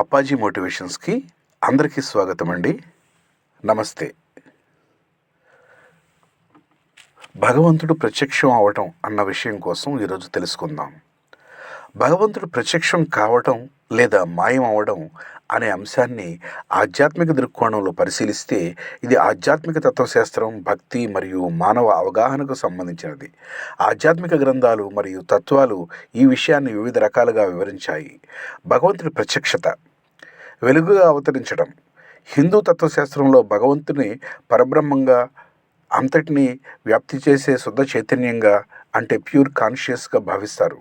అప్పాజీ మోటివేషన్స్కి అందరికీ స్వాగతం అండి నమస్తే. భగవంతుడు ప్రత్యక్షం అవటం అన్న విషయం కోసం ఈరోజు తెలుసుకుందాం. భగవంతుడు ప్రత్యక్షం కావటం లేదా మాయం అవడం అనే అంశాన్ని ఆధ్యాత్మిక దృక్కోణంలో పరిశీలిస్తే ఇది ఆధ్యాత్మిక తత్వశాస్త్రం భక్తి మరియు మానవ అవగాహనకు సంబంధించినది. ఆధ్యాత్మిక గ్రంథాలు మరియు తత్వాలు ఈ విషయాన్ని వివిధ రకాలుగా వివరించాయి. భగవంతుడి ప్రత్యక్షత వెలుగుగా అవతరించడం. హిందూ తత్వశాస్త్రంలో భగవంతుని పరబ్రహ్మంగా అంతటినీ వ్యాప్తి చేసే శుద్ధ చైతన్యంగా అంటే ప్యూర్ కాన్షియస్గా భావిస్తారు.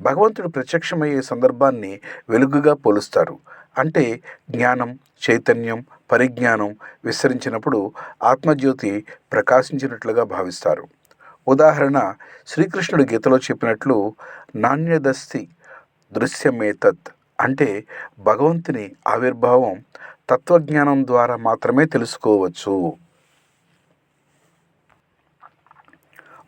భగవంతుడు ప్రత్యక్షమయ్యే సందర్భాన్ని వెలుగుగా పోలుస్తారు. అంటే జ్ఞానం చైతన్యం పరిజ్ఞానం విస్తరించినప్పుడు ఆత్మజ్యోతి ప్రకాశించినట్లుగా భావిస్తారు. ఉదాహరణ శ్రీకృష్ణుడు గీతలో చెప్పినట్లు నాణ్యదస్తి దృశ్యమేతత్ అంటే భగవంతుని ఆవిర్భావం తత్వజ్ఞానం ద్వారా మాత్రమే తెలుసుకోవచ్చు.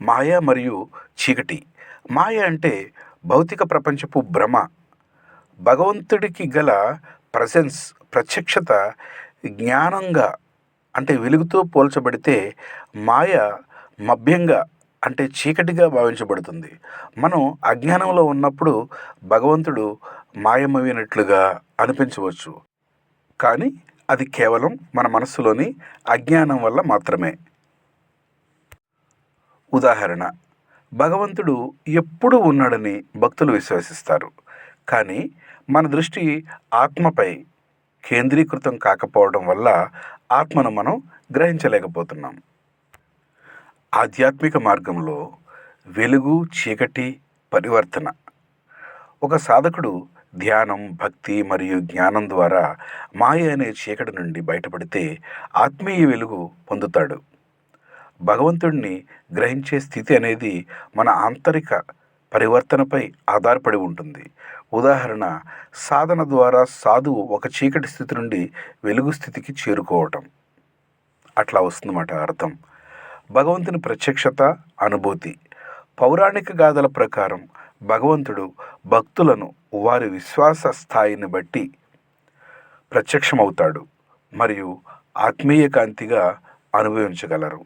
మాయ మరియు చీకటి. మాయ అంటే భౌతిక ప్రపంచపు భ్రమ. భగవంతుడికి గల ప్రజెన్స్ ప్రత్యక్షత జ్ఞానంగా అంటే వెలుగుతో పోల్చబడితే మాయ మభ్యంగా అంటే చీకటిగా భావించబడుతుంది. మనం అజ్ఞానంలో ఉన్నప్పుడు భగవంతుడు మాయమైనట్లుగా అనిపించవచ్చు. కానీ అది కేవలం మన మనస్సులోని అజ్ఞానం వల్ల మాత్రమే. ఉదాహరణ భగవంతుడు ఎప్పుడూ ఉన్నాడని భక్తులు విశ్వసిస్తారు. కానీ మన దృష్టి ఆత్మపై కేంద్రీకృతం కాకపోవడం వల్ల ఆత్మను మనం గ్రహించలేకపోతున్నాం. ఆధ్యాత్మిక మార్గంలో వెలుగు చీకటి పరివర్తన. ఒక సాధకుడు ధ్యానం భక్తి మరియు జ్ఞానం ద్వారా మాయ అనే చీకటి నుండి బయటపడితే ఆత్మీయ వెలుగు పొందుతాడు. భగవంతుడిని గ్రహించే స్థితి అనేది మన ఆంతరిక పరివర్తనపై ఆధారపడి ఉంటుంది. ఉదాహరణ సాధన ద్వారా సాధువు ఒక చీకటి స్థితి నుండి వెలుగు స్థితికి చేరుకోవటం. అట్లా వస్తుందన్నమాట అర్థం. భగవంతుని ప్రత్యక్షత అనుభూతి. పౌరాణిక గాథల ప్రకారం భగవంతుడు భక్తులను వారి విశ్వాస స్థాయిని బట్టి ప్రత్యక్షమవుతాడు మరియు ఆత్మీయ కాంతిగా అనుభవించగలరు.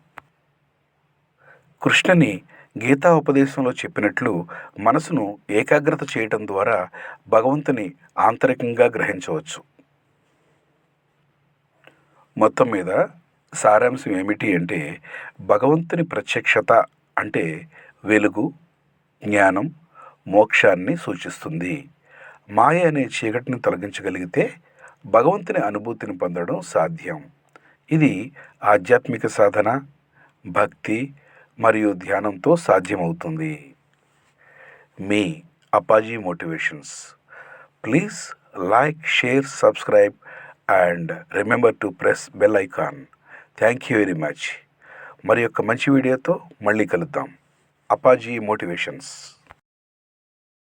కృష్ణని గీతా ఉపదేశంలో చెప్పినట్లు మనసును ఏకాగ్రత చేయటం ద్వారా భగవంతుని ఆంతరికంగా గ్రహించవచ్చు. మొత్తం మీద సారాంశం ఏమిటి అంటే భగవంతుని ప్రత్యక్షత అంటే వెలుగు జ్ఞానం మోక్షాన్ని సూచిస్తుంది. మాయ అనే చీకటిని తొలగించగలిగితే భగవంతుని అనుభూతిని పొందడం సాధ్యం. ఇది ఆధ్యాత్మిక సాధన భక్తి మరియు ధ్యానంతో సాధ్యమవుతుంది. మీ Apaji motivations. Please like share subscribe and remember to press bell icon. Thank you very much. మరి యొక్క మంచి వీడియోతో మళ్ళీ కలుద్దాం. అపాజీ మోటివేషన్స్.